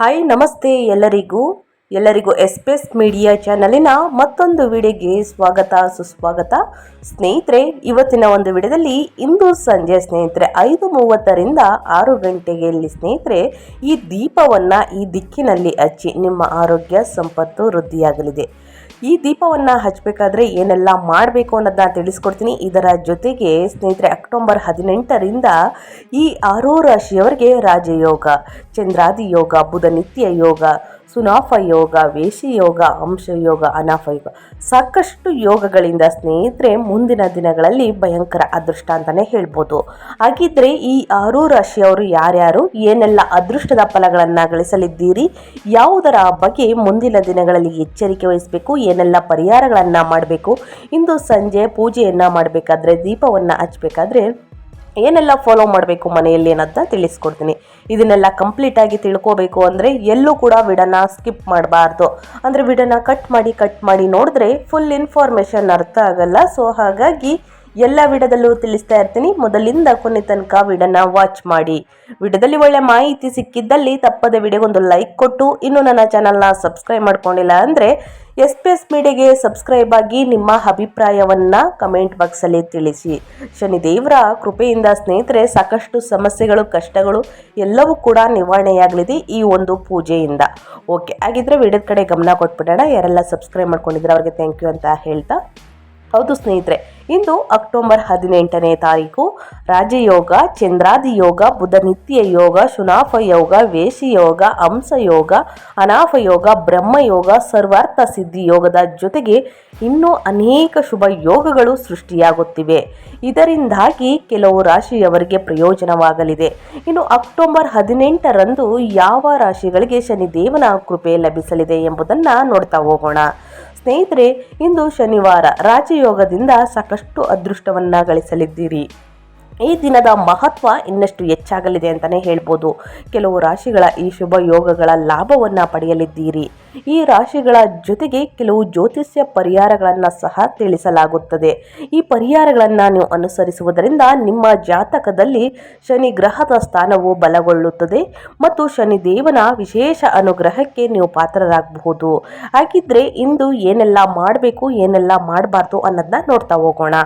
Hi, ನಮಸ್ತೆ ಎಲ್ಲರಿಗೂ. ಎಲ್ಲರಿಗೂ ಎಸ್ಪೆಸ್ ಮೀಡಿಯಾ ಚಾನಲಿನ ಮತ್ತೊಂದು ವಿಡಿಯೋಗೆ ಸ್ವಾಗತ, ಸುಸ್ವಾಗತ. ಸ್ನೇಹಿತರೆ, ಇವತ್ತಿನ ಒಂದು ವಿಡಿಯೋದಲ್ಲಿ ಇಂದು ಸಂಜೆ ಸ್ನೇಹಿತರೆ ಐದು ಮೂವತ್ತರಿಂದ ಆರು ಗಂಟೆಗೆ ಇಲ್ಲಿ ಸ್ನೇಹಿತರೆ ಈ ದೀಪವನ್ನು ಈ ದಿಕ್ಕಿನಲ್ಲಿ ಹಚ್ಚಿ ನಿಮ್ಮ ಆರೋಗ್ಯ, ಸಂಪತ್ತು ವೃದ್ಧಿಯಾಗಲಿದೆ. ಈ ದೀಪವನ್ನು ಹಚ್ಚಬೇಕಾದ್ರೆ ಏನೆಲ್ಲ ಮಾಡಬೇಕು ಅನ್ನೋದನ್ನ ತಿಳಿಸ್ಕೊಡ್ತೀನಿ. ಇದರ ಜೊತೆಗೆ ಸ್ನೇಹಿತರೆ, ಅಕ್ಟೋಬರ್ ಹದಿನೆಂಟರಿಂದ ಈ ಆರೋ ರಾಶಿಯವರಿಗೆ ರಾಜಯೋಗ, ಚಂದ್ರಾದಿ ಯೋಗ ಬುಧನಿತ್ಯ ಯೋಗ ಸುನಾಫ ಯೋಗ ವೇಷಿ ಯೋಗ ಅಂಶ ಯೋಗ ಅನಾಫ ಯೋಗ ಸಾಕಷ್ಟು ಯೋಗಗಳಿಂದ ಸ್ನೇಹಿತರೆ ಮುಂದಿನ ದಿನಗಳಲ್ಲಿ ಭಯಂಕರ ಅದೃಷ್ಟ ಅಂತಲೇ ಹೇಳ್ಬೋದು. ಹಾಗಿದ್ರೆ ಈ ಆರು ರಾಶಿಯವರು ಯಾರ್ಯಾರು? ಏನೆಲ್ಲ ಅದೃಷ್ಟದ ಫಲಗಳನ್ನು ಗಳಿಸಲಿದ್ದೀರಿ? ಯಾವುದರ ಬಗ್ಗೆ ಮುಂದಿನ ದಿನಗಳಲ್ಲಿ ಎಚ್ಚರಿಕೆ ವಹಿಸಬೇಕು? ಏನೆಲ್ಲ ಪರಿಹಾರಗಳನ್ನು ಮಾಡಬೇಕು? ಇಂದು ಸಂಜೆ ಪೂಜೆಯನ್ನು ಮಾಡಬೇಕಾದ್ರೆ ದೀಪವನ್ನು ಹಚ್ಚಬೇಕಾದ್ರೆ ಏನೆಲ್ಲ ಫಾಲೋ ಮಾಡಬೇಕು ಮನೆಯಲ್ಲಿ ಅನ್ನೋದನ್ನ ತಿಳಿಸ್ಕೊಡ್ತೀನಿ. ಇದನ್ನೆಲ್ಲ ಕಂಪ್ಲೀಟಾಗಿ ತಿಳ್ಕೋಬೇಕು ಅಂದರೆ ಎಲ್ಲೂ ಕೂಡ ವಿಡನ್ನ ಸ್ಕಿಪ್ ಮಾಡಬಾರ್ದು. ಅಂದರೆ ವಿಡನ್ನ ಕಟ್ ಮಾಡಿ ಕಟ್ ಮಾಡಿ ನೋಡಿದ್ರೆ ಫುಲ್ ಇನ್ಫಾರ್ಮೇಷನ್ ಅರ್ಥ ಆಗಲ್ಲ. ಸೊ ಹಾಗಾಗಿ ಎಲ್ಲ ವಿಡದಲ್ಲೂ ತಿಳಿಸ್ತಾ ಇರ್ತೀನಿ. ಮೊದಲಿಂದ ಕೊನೆ ತನಕ ವಿಡನ್ನ ವಾಚ್ ಮಾಡಿ. ವಿಡದಲ್ಲಿ ಒಳ್ಳೆ ಮಾಹಿತಿ ಸಿಕ್ಕಿದ್ದಲ್ಲಿ ತಪ್ಪದೆ ವಿಡಿಯೋಗೊಂದು ಲೈಕ್ ಕೊಟ್ಟು, ಇನ್ನು ನನ್ನ ಚಾನಲ್ನ ಸಬ್ಸ್ಕ್ರೈಬ್ ಮಾಡ್ಕೊಂಡಿಲ್ಲ ಅಂದರೆ ಎಸ್ ಪಿ ಎಸ್ ಮೀಡಿಯಾಗೆ ಸಬ್ಸ್ಕ್ರೈಬ್ ಆಗಿ ನಿಮ್ಮ ಅಭಿಪ್ರಾಯವನ್ನು ಕಮೆಂಟ್ ಬಾಕ್ಸಲ್ಲಿ ತಿಳಿಸಿ. ಶನಿದೇವರ ಕೃಪೆಯಿಂದ ಸ್ನೇಹಿತರೆ, ಸಾಕಷ್ಟು ಸಮಸ್ಯೆಗಳು, ಕಷ್ಟಗಳು ಎಲ್ಲವೂ ಕೂಡ ನಿವಾರಣೆಯಾಗಲಿದೆ ಈ ಒಂದು ಪೂಜೆಯಿಂದ. ಓಕೆ, ಹಾಗಿದ್ರೆ ವಿಡಿಯೋದ ಕಡೆ ಗಮನ ಕೊಟ್ಬಿಡೋಣ. ಯಾರೆಲ್ಲ ಸಬ್ಸ್ಕ್ರೈಬ್ ಮಾಡ್ಕೊಂಡಿದ್ರೆ ಅವ್ರಿಗೆ ಥ್ಯಾಂಕ್ ಯು ಅಂತ ಹೇಳ್ತಾ ಹೌದು ಸ್ನೇಹಿತರೆ, ಇಂದು ಅಕ್ಟೋಬರ್ ಹದಿನೆಂಟನೇ ತಾರೀಕು, ರಾಜಯೋಗ ಚಂದ್ರಾದಿ ಯೋಗ ಬುಧ ನಿತ್ಯ ಯೋಗ ಶುನಾಫ ಯೋಗ ವೇಷಯೋಗ ಯೋಗ ಹಂಸ ಯೋಗ ಅನಾಫ ಯೋಗ ಬ್ರಹ್ಮ ಯೋಗ ಸರ್ವಾರ್ಥ ಸಿದ್ಧಿ ಯೋಗದ ಜೊತೆಗೆ ಇನ್ನೂ ಅನೇಕ ಶುಭ ಯೋಗಗಳು ಸೃಷ್ಟಿಯಾಗುತ್ತಿವೆ. ಇದರಿಂದಾಗಿ ಕೆಲವು ರಾಶಿಯವರಿಗೆ ಪ್ರಯೋಜನವಾಗಲಿದೆ. ಇನ್ನು ಅಕ್ಟೋಬರ್ ಹದಿನೆಂಟರಂದು ಯಾವ ರಾಶಿಗಳಿಗೆ ಶನಿದೇವನ ಕೃಪೆ ಲಭಿಸಲಿದೆ ಎಂಬುದನ್ನು ನೋಡ್ತಾ ಹೋಗೋಣ. ಸ್ನೇಹಿತರೆ, ಇಂದು ಶನಿವಾರ. ರಾಜಯೋಗದಿಂದ ಸಾಕಷ್ಟು ಅದೃಷ್ಟವನ್ನು ಗಳಿಸಲಿದ್ದೀರಿ ಈ ದಿನದ ಮಹತ್ವ ಇನ್ನಷ್ಟು ಹೆಚ್ಚಾಗಲಿದೆ ಅಂತಲೇ ಹೇಳ್ಬೋದು. ಕೆಲವು ರಾಶಿಗಳ ಈ ಶುಭ ಯೋಗಗಳ ಲಾಭವನ್ನು ಪಡೆಯಲಿದ್ದೀರಿ. ಈ ರಾಶಿಗಳ ಜೊತೆಗೆ ಕೆಲವು ಜ್ಯೋತಿಷ್ಯ ಪರಿಹಾರಗಳನ್ನು ಸಹ ತಿಳಿಸಲಾಗುತ್ತದೆ. ಈ ಪರಿಹಾರಗಳನ್ನು ನೀವು ಅನುಸರಿಸುವುದರಿಂದ ನಿಮ್ಮ ಜಾತಕದಲ್ಲಿ ಶನಿ ಗ್ರಹದ ಸ್ಥಾನವು ಬಲಗೊಳ್ಳುತ್ತದೆ ಮತ್ತು ಶನಿ ದೇವನ ವಿಶೇಷ ಅನುಗ್ರಹಕ್ಕೆ ನೀವು ಪಾತ್ರರಾಗಬಹುದು. ಹಾಗಿದ್ರೆ ಇಂದು ಏನೆಲ್ಲ ಮಾಡಬೇಕು, ಏನೆಲ್ಲ ಮಾಡಬಾರ್ದು ಅನ್ನೋದನ್ನ ನೋಡ್ತಾ ಹೋಗೋಣ.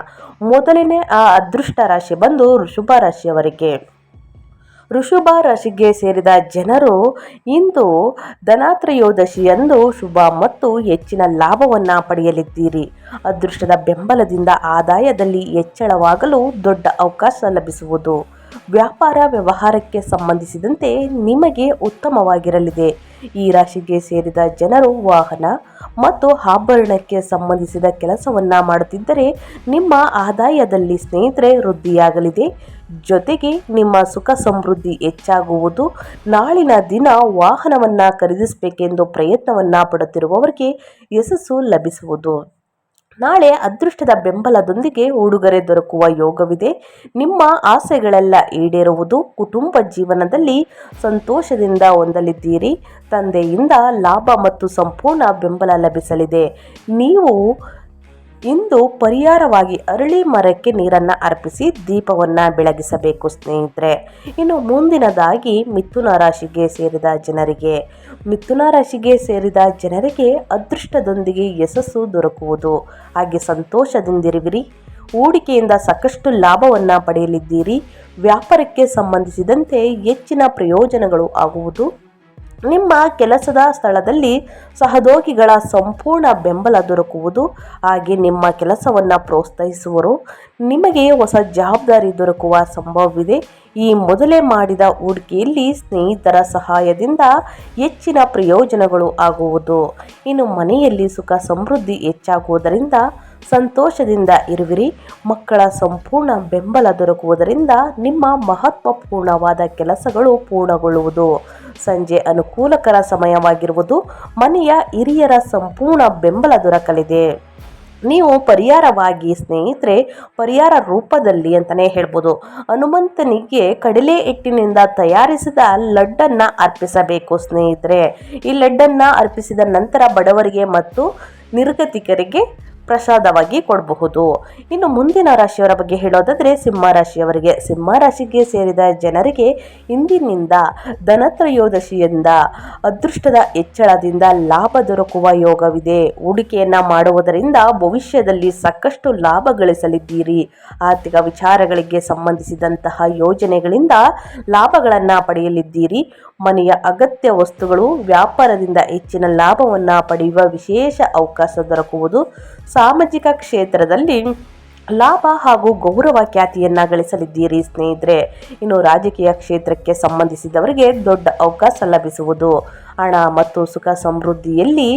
ಮೊದಲನೇ ಆ ಅದೃಷ್ಟ ರಾಶಿ ಬಂದು ಶುಭ ರಾಶಿಯವರಿಗೆ. ಋಷಭ ರಾಶಿಗೆ ಸೇರಿದ ಜನರು ಇಂದು ಧನತ್ರಯೋದಶಿಯಂದು ಶುಭ ಮತ್ತು ಹೆಚ್ಚಿನ ಲಾಭವನ್ನು ಪಡೆಯಲಿದ್ದೀರಿ. ಅದೃಷ್ಟದ ಬೆಂಬಲದಿಂದ ಆದಾಯದಲ್ಲಿ ಹೆಚ್ಚಳವಾಗಲು ದೊಡ್ಡ ಅವಕಾಶ ಲಭಿಸುವುದು. ವ್ಯಾಪಾರ ವ್ಯವಹಾರಕ್ಕೆ ಸಂಬಂಧಿಸಿದಂತೆ ನಿಮಗೆ ಉತ್ತಮವಾಗಿರಲಿದೆ. ಈ ರಾಶಿಗೆ ಸೇರಿದ ಜನರು ವಾಹನ ಮತ್ತು ಆಭರಣಕ್ಕೆ ಸಂಬಂಧಿಸಿದ ಕೆಲಸವನ್ನು ಮಾಡುತ್ತಿದ್ದರೆ ನಿಮ್ಮ ಆದಾಯದಲ್ಲಿ ಸ್ನೇಹಿತರೆ ವೃದ್ಧಿಯಾಗಲಿದೆ. ಜೊತೆಗೆ ನಿಮ್ಮ ಸುಖ ಸಮೃದ್ಧಿ ಹೆಚ್ಚಾಗುವುದು ನಾಳಿನ ದಿನ ವಾಹನವನ್ನು ಖರೀದಿಸಬೇಕೆಂದು ಪ್ರಯತ್ನವನ್ನು ಪಡುತ್ತಿರುವವರಿಗೆ ಯಶಸ್ಸು ಲಭಿಸುವುದು. ನಾಳೆ ಅದೃಷ್ಟದ ಬೆಂಬಲದೊಂದಿಗೆ ಉಡುಗೊರೆ ದೊರಕುವ ಯೋಗವಿದೆ. ನಿಮ್ಮ ಆಸೆಗಳೆಲ್ಲ ಈಡೇರುವುದು ಕುಟುಂಬ ಜೀವನದಲ್ಲಿ ಸಂತೋಷದಿಂದ ಹೊಂದಲಿದ್ದೀರಿ. ತಂದೆಯಿಂದ ಲಾಭ ಮತ್ತು ಸಂಪೂರ್ಣ ಬೆಂಬಲ ಲಭಿಸಲಿದೆ. ನೀವು ಇಂದು ಪರಿಹಾರವಾಗಿ ಅರಳಿ ಮರಕ್ಕೆ ನೀರನ್ನು ಅರ್ಪಿಸಿ ದೀಪವನ್ನು ಬೆಳಗಿಸಬೇಕು ಸ್ನೇಹಿತರೆ. ಇನ್ನು ಮುಂದಿನದಾಗಿ ಮಿಥುನ ರಾಶಿಗೆ ಸೇರಿದ ಜನರಿಗೆ. ಮಿಥುನ ರಾಶಿಗೆ ಸೇರಿದ ಜನರಿಗೆ ಅದೃಷ್ಟದೊಂದಿಗೆ ಯಶಸ್ಸು ದೊರಕುವುದು. ಹಾಗೆ ಸಂತೋಷದಿಂದಿರುವಿರಿ. ಹೂಡಿಕೆಯಿಂದ ಸಾಕಷ್ಟು ಲಾಭವನ್ನು ಪಡೆಯಲಿದ್ದೀರಿ. ವ್ಯಾಪಾರಕ್ಕೆ ಸಂಬಂಧಿಸಿದಂತೆ ಹೆಚ್ಚಿನ ಪ್ರಯೋಜನಗಳು ಆಗುವುದು. ನಿಮ್ಮ ಕೆಲಸದ ಸ್ಥಳದಲ್ಲಿ ಸಹೋದ್ಯೋಗಿಗಳ ಸಂಪೂರ್ಣ ಬೆಂಬಲ ದೊರಕುವುದು, ಹಾಗೆ ನಿಮ್ಮ ಕೆಲಸವನ್ನು ಪ್ರೋತ್ಸಾಹಿಸುವರು. ನಿಮಗೆ ಹೊಸ ಜವಾಬ್ದಾರಿ ದೊರಕುವ ಸಂಭವವಿದೆ. ಈ ಮೊದಲೇ ಮಾಡಿದ ಹೂಡಿಕೆಯಲ್ಲಿ ಸ್ನೇಹಿತರ ಸಹಾಯದಿಂದ ಹೆಚ್ಚಿನ ಪ್ರಯೋಜನಗಳು ಆಗುವುದು. ಇನ್ನು ಮನೆಯಲ್ಲಿ ಸುಖ ಸಮೃದ್ಧಿ ಹೆಚ್ಚಾಗುವುದರಿಂದ ಸಂತೋಷದಿಂದ ಇರುವಿರಿ. ಮಕ್ಕಳ ಸಂಪೂರ್ಣ ಬೆಂಬಲ ದೊರಕುವುದರಿಂದ ನಿಮ್ಮ ಮಹತ್ವಪೂರ್ಣವಾದ ಕೆಲಸಗಳು ಪೂರ್ಣಗೊಳ್ಳುವುದು. ಸಂಜೆ ಅನುಕೂಲಕರ ಸಮಯವಾಗಿರುವುದು ಮನೆಯ ಹಿರಿಯರ ಸಂಪೂರ್ಣ ಬೆಂಬಲ ದೊರಕಲಿದೆ. ನೀವು ಪರಿಹಾರವಾಗಿ ಸ್ನೇಹಿತರೆ, ಪರಿಹಾರ ರೂಪದಲ್ಲಿ ಅಂತಲೇ ಹೇಳ್ಬೋದು. ಹನುಮಂತನಿಗೆ ಕಡಲೆ ಹಿಟ್ಟಿನಿಂದ ತಯಾರಿಸಿದ ಲಡ್ಡನ್ನು ಅರ್ಪಿಸಬೇಕು ಸ್ನೇಹಿತರೆ. ಈ ಲಡ್ಡನ್ನು ಅರ್ಪಿಸಿದ ನಂತರ ಬಡವರಿಗೆ ಮತ್ತು ನಿರ್ಗತಿಕರಿಗೆ ಪ್ರಸಾದವಾಗಿ ಕೊಡಬಹುದು. ಇನ್ನು ಮುಂದಿನ ರಾಶಿಯವರ ಬಗ್ಗೆ ಹೇಳೋದಾದರೆ ಸಿಂಹ ರಾಶಿಯವರಿಗೆ. ಸಿಂಹ ರಾಶಿಗೆ ಸೇರಿದ ಜನರಿಗೆ ಇಂದಿನಿಂದ ಧನತ್ರಯೋದಶಿಯಿಂದ ಅದೃಷ್ಟದ ಹೆಚ್ಚಳದಿಂದ ಲಾಭ ದೊರಕುವ ಯೋಗವಿದೆ. ಹೂಡಿಕೆಯನ್ನು ಮಾಡುವುದರಿಂದ ಭವಿಷ್ಯದಲ್ಲಿ ಸಾಕಷ್ಟು ಲಾಭ ಗಳಿಸಲಿದ್ದೀರಿ. ಆರ್ಥಿಕ ವಿಚಾರಗಳಿಗೆ ಸಂಬಂಧಿಸಿದಂತಹ ಯೋಜನೆಗಳಿಂದ ಲಾಭಗಳನ್ನು ಪಡೆಯಲಿದ್ದೀರಿ. ಮನೆಯ ಅಗತ್ಯ ವಸ್ತುಗಳು ವ್ಯಾಪಾರದಿಂದ ಹೆಚ್ಚಿನ ಲಾಭವನ್ನು ಪಡೆಯುವ ವಿಶೇಷ ಅವಕಾಶ ದೊರಕುವುದು ಸಾಮಾಜಿಕ ಕ್ಷೇತ್ರದಲ್ಲಿ ಲಾಭ ಹಾಗೂ ಗೌರವ ಖ್ಯಾತಿಯನ್ನು ಗಳಿಸಲಿದ್ದೀರಿ ಸ್ನೇಹಿತರೆ. ಇನ್ನು ರಾಜಕೀಯ ಕ್ಷೇತ್ರಕ್ಕೆ ಸಂಬಂಧಿಸಿದವರಿಗೆ ದೊಡ್ಡ ಅವಕಾಶ ಲಭಿಸುವುದು ಹಣ ಮತ್ತು ಸುಖ ಸಮೃದ್ಧಿಯಲ್ಲಿ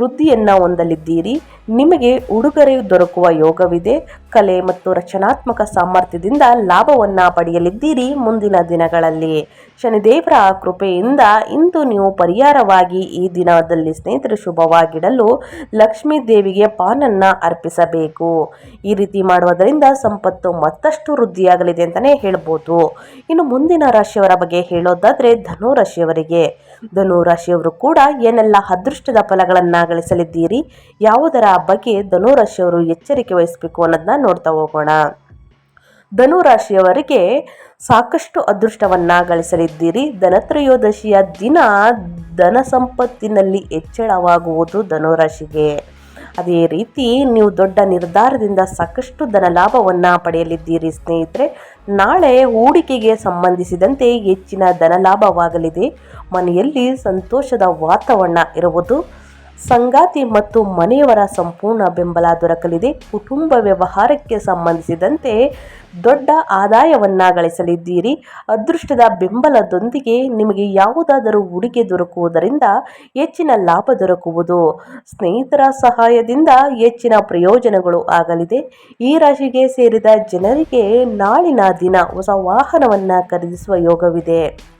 ವೃದ್ಧಿಯನ್ನು ಹೊಂದಲಿದ್ದೀರಿ. ನಿಮಗೆ ಉಡುಗೊರೆ ದೊರಕುವ ಯೋಗವಿದೆ. ಕಲೆ ಮತ್ತು ರಚನಾತ್ಮಕ ಸಾಮರ್ಥ್ಯದಿಂದ ಲಾಭವನ್ನು ಪಡೆಯಲಿದ್ದೀರಿ ಮುಂದಿನ ದಿನಗಳಲ್ಲಿ. ಶನಿದೇವರ ಕೃಪೆಯಿಂದ ಇಂದು ನೀವು ಪರಿಹಾರವಾಗಿ ಈ ದಿನದಲ್ಲಿ ಸ್ನೇಹಿತರು ಶುಭವಾಗಿಡಲು ಲಕ್ಷ್ಮೀ ದೇವಿಗೆ ಪಾನನ್ನು ಅರ್ಪಿಸಬೇಕು. ಈ ರೀತಿ ಮಾಡುವುದರಿಂದ ಸಂಪತ್ತು ಮತ್ತಷ್ಟು ವೃದ್ಧಿಯಾಗಲಿದೆ ಅಂತಲೇ ಹೇಳ್ಬೋದು. ಇನ್ನು ಮುಂದಿನ ರಾಶಿಯವರ ಬಗ್ಗೆ ಹೇಳೋದಾದರೆ ಧನು ರಾಶಿಯವರಿಗೆ ಧನು ರಾಶಿಯವರು ಕೂಡ ಏನೆಲ್ಲ ಅದೃಷ್ಟದ ಫಲಗಳನ್ನು ಗಳಿಸಲಿದ್ದೀರಿ ಯಾವುದರ ಬಗ್ಗೆ ಧನುರಾಶಿಯವರು ಎಚ್ಚರಿಕೆ ವಹಿಸಬೇಕು ಅನ್ನೋದನ್ನ ನೋಡ್ತಾ ಹೋಗೋಣ. ಧನುರಾಶಿಯವರಿಗೆ ಸಾಕಷ್ಟು ಅದೃಷ್ಟವನ್ನ ಗಳಿಸಲಿದ್ದೀರಿ ಧನತ್ರಯೋದಶಿಯ ದಿನ ಧನ ಸಂಪತ್ತಿನಲ್ಲಿ ಹೆಚ್ಚಳವಾಗುವುದು ಧನುರಾಶಿಗೆ ಅದೇ ರೀತಿ ನೀವು ದೊಡ್ಡ ನಿರ್ಧಾರದಿಂದ ಸಾಕಷ್ಟು ಧನ ಲಾಭವನ್ನು ಪಡೆಯಲಿದ್ದೀರಿ ಸ್ನೇಹಿತರೆ. ನಾಳೆ ಹೂಡಿಕೆಗೆ ಸಂಬಂಧಿಸಿದಂತೆ ಹೆಚ್ಚಿನ ಧನ ಲಾಭವಾಗಲಿದೆ. ಮನೆಯಲ್ಲಿ ಸಂತೋಷದ ವಾತಾವರಣ ಇರುವುದು ಸಂಗಾತಿ ಮತ್ತು ಮನೆಯವರ ಸಂಪೂರ್ಣ ಬೆಂಬಲ ದೊರಕಲಿದೆ. ಕುಟುಂಬ ವ್ಯವಹಾರಕ್ಕೆ ಸಂಬಂಧಿಸಿದಂತೆ ದೊಡ್ಡ ಆದಾಯವನ್ನ ಗಳಿಸಲಿದ್ದೀರಿ. ಅದೃಷ್ಟದ ಬೆಂಬಲದೊಂದಿಗೆ ನಿಮಗೆ ಯಾವುದಾದರೂ ಉಡುಗೆ ದೊರಕುವುದರಿಂದ ಹೆಚ್ಚಿನ ಲಾಭ ದೊರಕುವುದು. ಸ್ನೇಹಿತರ ಸಹಾಯದಿಂದ ಹೆಚ್ಚಿನ ಪ್ರಯೋಜನಗಳು ಆಗಲಿದೆ. ಈ ರಾಶಿಗೆ ಸೇರಿದ ಜನರಿಗೆ ನಾಳಿನ ದಿನ ಹೊಸ ವಾಹನವನ್ನು ಖರೀದಿಸುವ ಯೋಗವಿದೆ.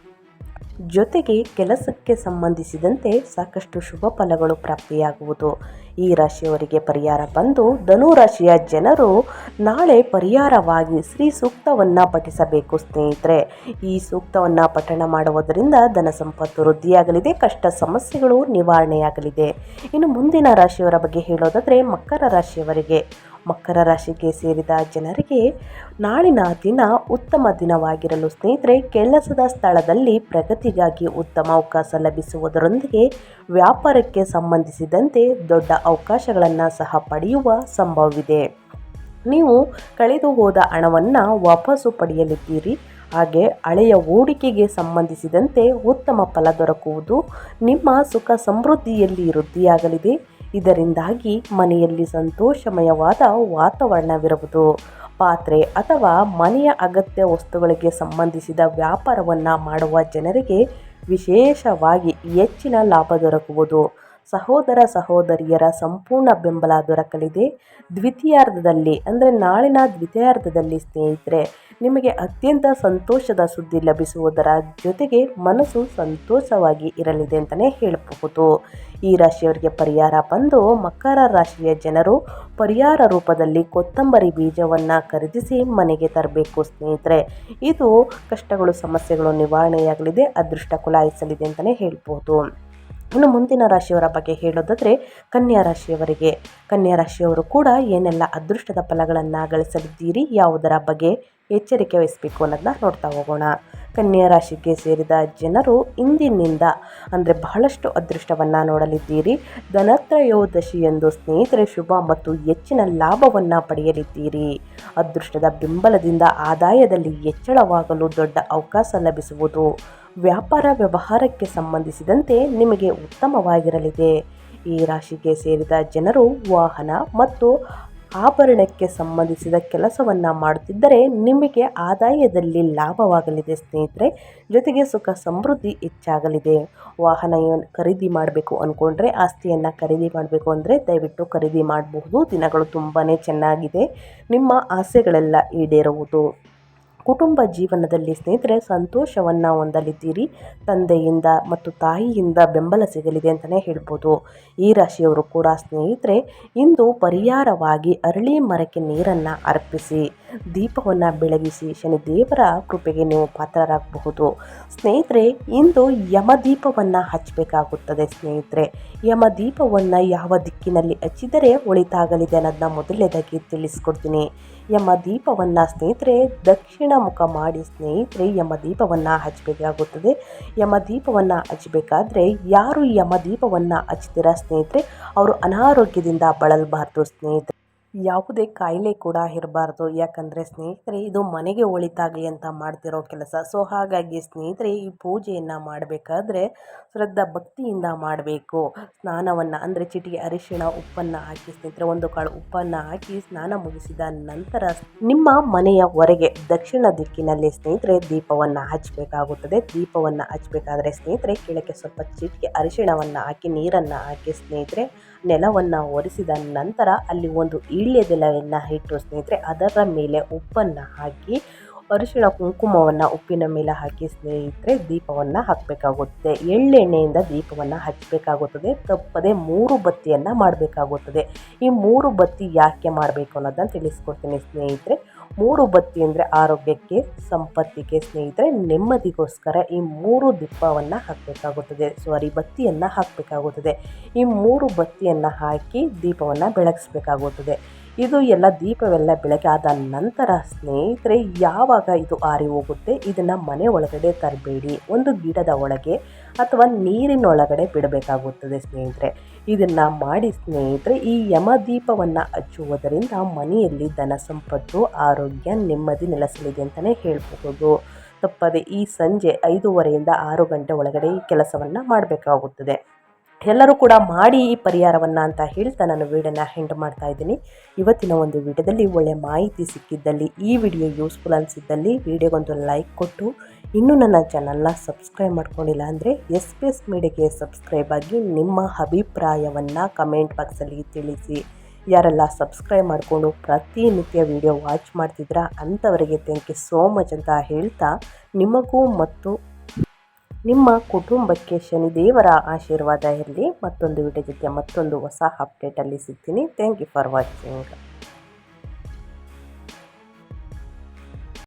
ಜೊತೆಗೆ ಕೆಲಸಕ್ಕೆ ಸಂಬಂಧಿಸಿದಂತೆ ಸಾಕಷ್ಟು ಶುಭ ಫಲಗಳು ಪ್ರಾಪ್ತಿಯಾಗುವುದು. ಈ ರಾಶಿಯವರಿಗೆ ಪರಿಹಾರ ಬಂದು ಧನು ರಾಶಿಯ ಜನರು ನಾಳೆ ಪರಿಹಾರವಾಗಿ ಶ್ರೀ ಸೂಕ್ತವನ್ನು ಪಠಿಸಬೇಕು ಸ್ನೇಹಿತರೆ. ಈ ಸೂಕ್ತವನ್ನು ಪಠಣ ಮಾಡುವುದರಿಂದ ಧನ ಸಂಪತ್ತು ವೃದ್ಧಿಯಾಗಲಿದೆ, ಕಷ್ಟ ಸಮಸ್ಯೆಗಳು ನಿವಾರಣೆಯಾಗಲಿದೆ. ಇನ್ನು ಮುಂದಿನ ರಾಶಿಯವರ ಬಗ್ಗೆ ಹೇಳೋದಾದರೆ ಮಕರ ರಾಶಿಯವರಿಗೆ. ಮಕರ ರಾಶಿಗೆ ಸೇರಿದ ಜನರಿಗೆ ನಾಳಿನ ದಿನ ಉತ್ತಮ ದಿನವಾಗಿರಲು ಸ್ನೇಹಿತರೆ, ಕೆಲಸದ ಸ್ಥಳದಲ್ಲಿ ಪ್ರಗತಿಗಾಗಿ ಉತ್ತಮ ಅವಕಾಶ ಲಭಿಸುವುದರೊಂದಿಗೆ ವ್ಯಾಪಾರಕ್ಕೆ ಸಂಬಂಧಿಸಿದಂತೆ ದೊಡ್ಡ ಅವಕಾಶಗಳನ್ನು ಸಹ ಪಡೆಯುವ ಸಂಭವವಿದೆ. ನೀವು ಕಳೆದು ಹೋದ ಹಣವನ್ನು ವಾಪಸ್ಸು ಪಡೆಯಲಿದ್ದೀರಿ. ಹಾಗೆ ಹಳೆಯ ಹೂಡಿಕೆಗೆ ಸಂಬಂಧಿಸಿದಂತೆ ಉತ್ತಮ ಫಲ ದೊರಕುವುದು ನಿಮ್ಮ ಸುಖ ಸಮೃದ್ಧಿಯಲ್ಲಿ ವೃದ್ಧಿಯಾಗಲಿದೆ. ಇದರಿಂದಾಗಿ ಮನೆಯಲ್ಲಿ ಸಂತೋಷಮಯವಾದ ವಾತಾವರಣವಿರುವುದು. ಪಾತ್ರೆ ಅಥವಾ ಮನೆಯ ಅಗತ್ಯ ವಸ್ತುಗಳಿಗೆ ಸಂಬಂಧಿಸಿದ ವ್ಯಾಪಾರವನ್ನು ಮಾಡುವ ಜನರಿಗೆ ವಿಶೇಷವಾಗಿ ಹೆಚ್ಚಿನ ಲಾಭ ದೊರಕುವುದು. ಸಹೋದರ ಸಹೋದರಿಯರ ಸಂಪೂರ್ಣ ಬೆಂಬಲ ದೊರಕಲಿದೆ. ದ್ವಿತೀಯಾರ್ಧದಲ್ಲಿ, ಅಂದರೆ ನಾಳಿನ ದ್ವಿತೀಯಾರ್ಧದಲ್ಲಿ ಸ್ನೇಹಿತರೆ, ನಿಮಗೆ ಅತ್ಯಂತ ಸಂತೋಷದ ಸುದ್ದಿ ಲಭಿಸುವುದರ ಜೊತೆಗೆ ಮನಸ್ಸು ಸಂತೋಷವಾಗಿ ಇರಲಿದೆ ಅಂತಲೇ ಹೇಳಬಹುದು. ಈ ರಾಶಿಯವರಿಗೆ ಪರಿಹಾರ ಬಂದು ಮಕರ ರಾಶಿಯ ಜನರು ಪರಿಹಾರ ರೂಪದಲ್ಲಿ ಕೊತ್ತಂಬರಿ ಬೀಜವನ್ನು ಖರೀದಿಸಿ ಮನೆಗೆ ತರಬೇಕು ಸ್ನೇಹಿತರೆ. ಇದು ಕಷ್ಟಗಳು, ಸಮಸ್ಯೆಗಳು ನಿವಾರಣೆಯಾಗಲಿದೆ, ಅದೃಷ್ಟ ಕುಲಾಯಿಸಲಿದೆ ಅಂತಲೇ ಹೇಳ್ಬೋದು ಇನ್ನು ಮುಂದಿನ ರಾಶಿಯವರ ಬಗ್ಗೆ ಹೇಳೋದಾದರೆ ಕನ್ಯಾ ರಾಶಿಯವರಿಗೆ. ಕನ್ಯಾ ರಾಶಿಯವರು ಕೂಡ ಏನೆಲ್ಲ ಅದೃಷ್ಟದ ಫಲಗಳನ್ನು ಗಳಿಸಲಿದ್ದೀರಿ, ಯಾವುದರ ಬಗ್ಗೆ ಎಚ್ಚರಿಕೆ ವಹಿಸಬೇಕು ಅನ್ನೋದನ್ನ ನೋಡ್ತಾ ಹೋಗೋಣ. ಕನ್ಯಾ ರಾಶಿಗೆ ಸೇರಿದ ಜನರು ಇಂದಿನಿಂದ ಅಂದರೆ ಬಹಳಷ್ಟು ಅದೃಷ್ಟವನ್ನು ನೋಡಲಿದ್ದೀರಿ. ಧನತ್ರಯೋದಶಿ ಎಂದು ಸ್ನೇಹಿತರೆ ಶುಭ ಮತ್ತು ಹೆಚ್ಚಿನ ಲಾಭವನ್ನು ಪಡೆಯಲಿದ್ದೀರಿ. ಅದೃಷ್ಟದ ಬೆಂಬಲದಿಂದ ಆದಾಯದಲ್ಲಿ ಹೆಚ್ಚಳವಾಗಲು ದೊಡ್ಡ ಅವಕಾಶ ಲಭಿಸುವುದು. ವ್ಯಾಪಾರ ವ್ಯವಹಾರಕ್ಕೆ ಸಂಬಂಧಿಸಿದಂತೆ ನಿಮಗೆ ಉತ್ತಮವಾಗಿರಲಿದೆ. ಈ ರಾಶಿಗೆ ಸೇರಿದ ಜನರು ವಾಹನ ಮತ್ತು ಆಭರಣಕ್ಕೆ ಸಂಬಂಧಿಸಿದ ಕೆಲಸವನ್ನು ಮಾಡುತ್ತಿದ್ದರೆ ನಿಮಗೆ ಆದಾಯದಲ್ಲಿ ಲಾಭವಾಗಲಿದೆ ಸ್ನೇಹಿತರೆ. ಜೊತೆಗೆ ಸುಖ ಸಮೃದ್ಧಿ ಹೆಚ್ಚಾಗಲಿದೆ. ವಾಹನ ಖರೀದಿ ಮಾಡಬೇಕು ಅಂದ್ಕೊಂಡ್ರೆ ಆಸ್ತಿಯನ್ನು ಖರೀದಿ ಮಾಡಬೇಕು ಅಂದರೆ ದಯವಿಟ್ಟು ಖರೀದಿ ಮಾಡಬಹುದು. ದಿನಗಳು ತುಂಬಾ ಚೆನ್ನಾಗಿದೆ. ನಿಮ್ಮ ಆಸೆಗಳೆಲ್ಲ ಈಡೇರುವುದು ಕುಟುಂಬ ಜೀವನದಲ್ಲಿ ಸ್ನೇಹಿತರೆ, ಸಂತೋಷವನ್ನು ಹೊಂದಲಿದ್ದೀರಿ. ತಂದೆಯಿಂದ ಮತ್ತು ತಾಯಿಯಿಂದ ಬೆಂಬಲ ಸಿಗಲಿದೆ ಅಂತಲೇ ಹೇಳ್ಬೋದು. ಈ ರಾಶಿಯವರು ಕೂಡ ಸ್ನೇಹಿತರೆ, ಇಂದು ಪರಿಹಾರವಾಗಿ ಅರಳಿ ಮರಕ್ಕೆ ನೀರನ್ನು ಅರ್ಪಿಸಿ. ದೀಪವನ್ನು ಬೆಳಗಿಸಿ ಶನಿದೇವರ ಕೃಪೆಗೆ ನೀವು ಪಾತ್ರರಾಗಬಹುದು. ಸ್ನೇಹಿತರೆ, ಇಂದು ಯಮದೀಪವನ್ನು ಹಚ್ಚಬೇಕಾಗುತ್ತದೆ ಸ್ನೇಹಿತರೆ. ಯಮದೀಪವನ್ನು ಯಾವ ದಿಕ್ಕಿನಲ್ಲಿ ಹಚ್ಚಿದರೆ ಒಳಿತಾಗಲಿದೆ ಅನ್ನೋದನ್ನ ಮೊದಲನೇದಾಗಿ ತಿಳಿಸ್ಕೊಡ್ತೀನಿ. ಯಮ ದೀಪವನ್ನು ಸ್ನೇಹಿತರೆ, ದಕ್ಷಿಣ ಮುಖ ಮಾಡಿ ಸ್ನೇಹಿತರೆ ಯಮ ದೀಪವನ್ನು ಹಚ್ಚಬೇಕಾಗುತ್ತದೆ. ಯಮ ದೀಪವನ್ನು ಹಚ್ಚಬೇಕಾದ್ರೆ ಯಾರು ಯಮ ದೀಪವನ್ನು ಹಚ್ತೀರಾ ಸ್ನೇಹಿತರೆ? ಅವರು ಅನಾರೋಗ್ಯದಿಂದ ಬಳಲಬಾರ್ದು ಸ್ನೇಹಿತರೆ. ಯಾವುದೇ ಕಾಯಿಲೆ ಕೂಡ ಇರಬಾರ್ದು. ಯಾಕಂದರೆ ಸ್ನೇಹಿತರೆ, ಇದು ಮನೆಗೆ ಒಳಿತಾಗಲಿ ಅಂತ ಮಾಡ್ತಿರೋ ಕೆಲಸ. ಸೊ ಹಾಗಾಗಿ ಸ್ನೇಹಿತರೆ, ಈ ಪೂಜೆಯನ್ನು ಮಾಡಬೇಕಾದ್ರೆ ಶ್ರದ್ಧಾ ಭಕ್ತಿಯಿಂದ ಮಾಡಬೇಕು. ಸ್ನಾನವನ್ನು, ಅಂದರೆ ಚಿಟಿಗೆ ಅರಿಶಿಣ ಉಪ್ಪನ್ನು ಹಾಕಿ, ಸ್ನೇಹಿತರೆ, ಒಂದು ಕಾಳು ಉಪ್ಪನ್ನು ಹಾಕಿ ಸ್ನಾನ ಮುಗಿಸಿದ ನಂತರ ನಿಮ್ಮ ಮನೆಯ ಹೊರಗೆ, ದಕ್ಷಿಣ ದಿಕ್ಕಿನಲ್ಲಿ ಸ್ನೇಹಿತರೆ, ದೀಪವನ್ನು ಹಚ್ಚಬೇಕಾಗುತ್ತದೆ ದೀಪವನ್ನು ಹಚ್ಚಬೇಕಾದ್ರೆ ಸ್ನೇಹಿತರೆ, ಕೆಳಕ್ಕೆ ಸ್ವಲ್ಪ ಚಿಟಿಗೆ ಅರಿಶಿಣವನ್ನು ಹಾಕಿ, ನೀರನ್ನು ಹಾಕಿ ಸ್ನೇಹಿತರೆ ನೆಲವನ್ನು ಒರೆಸಿದ ನಂತರ ಅಲ್ಲಿ ಒಂದು ಈಳ್ಯದೆಲೆಯನ್ನು ಇಟ್ಟು ಸ್ನೇಹಿತರೆ, ಅದರ ಮೇಲೆ ಉಪ್ಪನ್ನು ಹಾಕಿ, ಅರಿಶಿಣ ಕುಂಕುಮವನ್ನು ಉಪ್ಪಿನ ಮೇಲೆ ಹಾಕಿ ಸ್ನೇಹಿತರೆ, ದೀಪವನ್ನು ಹಾಕಬೇಕಾಗುತ್ತದೆ ಎಳ್ಳೆಣ್ಣೆಯಿಂದ ದೀಪವನ್ನು ಹಚ್ಚಬೇಕಾಗುತ್ತದೆ ತಪ್ಪದೆ ಮೂರು ಬತ್ತಿಯನ್ನು ಮಾಡಬೇಕಾಗುತ್ತದೆ. ಈ ಮೂರು ಬತ್ತಿ ಯಾಕೆ ಮಾಡಬೇಕು ಅನ್ನೋದನ್ನು ತಿಳಿಸ್ಕೊಡ್ತೀನಿ ಸ್ನೇಹಿತರೆ. ಮೂರು ಬತ್ತಿ ಅಂದರೆ ಆರೋಗ್ಯಕ್ಕೆ, ಸಂಪತ್ತಿಗೆ ಸ್ನೇಹಿತರೆ, ನೆಮ್ಮದಿಗೋಸ್ಕರ ಈ ಮೂರು ದೀಪವನ್ನು ಹಾಕಬೇಕಾಗುತ್ತದೆ. ಸಾರಿ ಬತ್ತಿಯನ್ನು ಹಾಕಬೇಕಾಗುತ್ತದೆ. ಈ ಮೂರು ಬತ್ತಿಯನ್ನು ಹಾಕಿ ದೀಪವನ್ನು ಬೆಳಗಿಸ್ಬೇಕಾಗುತ್ತದೆ. ಇದು ಎಲ್ಲ ದೀಪವೆಲ್ಲ ಬೆಳಗಾದ ನಂತರ ಸ್ನೇಹಿತರೆ, ಯಾವಾಗ ಇದು ಆರಿ ಹೋಗುತ್ತೆ, ಇದನ್ನು ಮನೆ ಒಳಗಡೆ ತರಬೇಡಿ. ಒಂದು ಗಿಡದ ಒಳಗೆ ಅಥವಾ ನೀರಿನೊಳಗಡೆ ಬಿಡಬೇಕಾಗುತ್ತದೆ ಸ್ನೇಹಿತರೆ. ಇದನ್ನು ಮಾಡಿ ಸ್ನೇಹಿತರೆ, ಈ ಯಮದೀಪವನ್ನು ಹಚ್ಚುವುದರಿಂದ ಮನೆಯಲ್ಲಿ ಧನ ಸಂಪತ್ತು, ಆರೋಗ್ಯ ನೆಮ್ಮದಿ ನೆಲೆಸಲಿದೆ ಅಂತಲೇ ಹೇಳಬಹುದು. ತಪ್ಪದೆ ಈ ಸಂಜೆ ಐದೂವರೆಯಿಂದ ಆರು ಗಂಟೆ ಒಳಗಡೆ ಈ ಕೆಲಸವನ್ನು ಮಾಡಬೇಕಾಗುತ್ತದೆ. ಎಲ್ಲರೂ ಕೂಡ ಮಾಡಿ ಈ ಪರಿಹಾರವನ್ನು ಅಂತ ಹೇಳ್ತಾ ನಾನು ವೀಡಿಯೋನ ಹೆಂಡ್ ಮಾಡ್ತಾ ಇದ್ದೀನಿ. ಇವತ್ತಿನ ಒಂದು ವಿಡಿಯೋದಲ್ಲಿ ಒಳ್ಳೆ ಮಾಹಿತಿ ಸಿಕ್ಕಿದ್ದಲ್ಲಿ, ಈ ವಿಡಿಯೋ ಯೂಸ್ಫುಲ್ ಅನಿಸಿದ್ದಲ್ಲಿ ವಿಡಿಯೋಗೊಂದು ಲೈಕ್ ಕೊಟ್ಟು, ಇನ್ನೂ ನನ್ನ ಚಾನಲ್ನ ಸಬ್ಸ್ಕ್ರೈಬ್ ಮಾಡ್ಕೊಂಡಿಲ್ಲ ಅಂದರೆ ಎಸ್ ಪಿ ಎಸ್ ಮೀಡಿಯಾಗೆ ಸಬ್ಸ್ಕ್ರೈಬ್ ಆಗಿ ನಿಮ್ಮ ಅಭಿಪ್ರಾಯವನ್ನು ಕಮೆಂಟ್ ಬಾಕ್ಸಲ್ಲಿ ತಿಳಿಸಿ. ಯಾರೆಲ್ಲ ಸಬ್ಸ್ಕ್ರೈಬ್ ಮಾಡಿಕೊಂಡು ಪ್ರತಿನಿತ್ಯ ವಿಡಿಯೋ ವಾಚ್ ಮಾಡ್ತಿದ್ರಾ ಅಂಥವರಿಗೆ ಥ್ಯಾಂಕ್ ಯು ಸೋ ಮಚ್ ಅಂತ ಹೇಳ್ತಾ, ನಿಮಗೂ ಮತ್ತು ನಿಮ್ಮ ಕುಟುಂಬಕ್ಕೆ ಶನಿದೇವರ ಆಶೀರ್ವಾದ ಇರಲಿ. ಮತ್ತೊಂದು ವಿಡಿಯೋ ಜೊತೆ ಮತ್ತೊಂದು ಹೊಸ ಅಪ್ಡೇಟಲ್ಲಿ ಸಿಗ್ತೀನಿ. Thank you for watching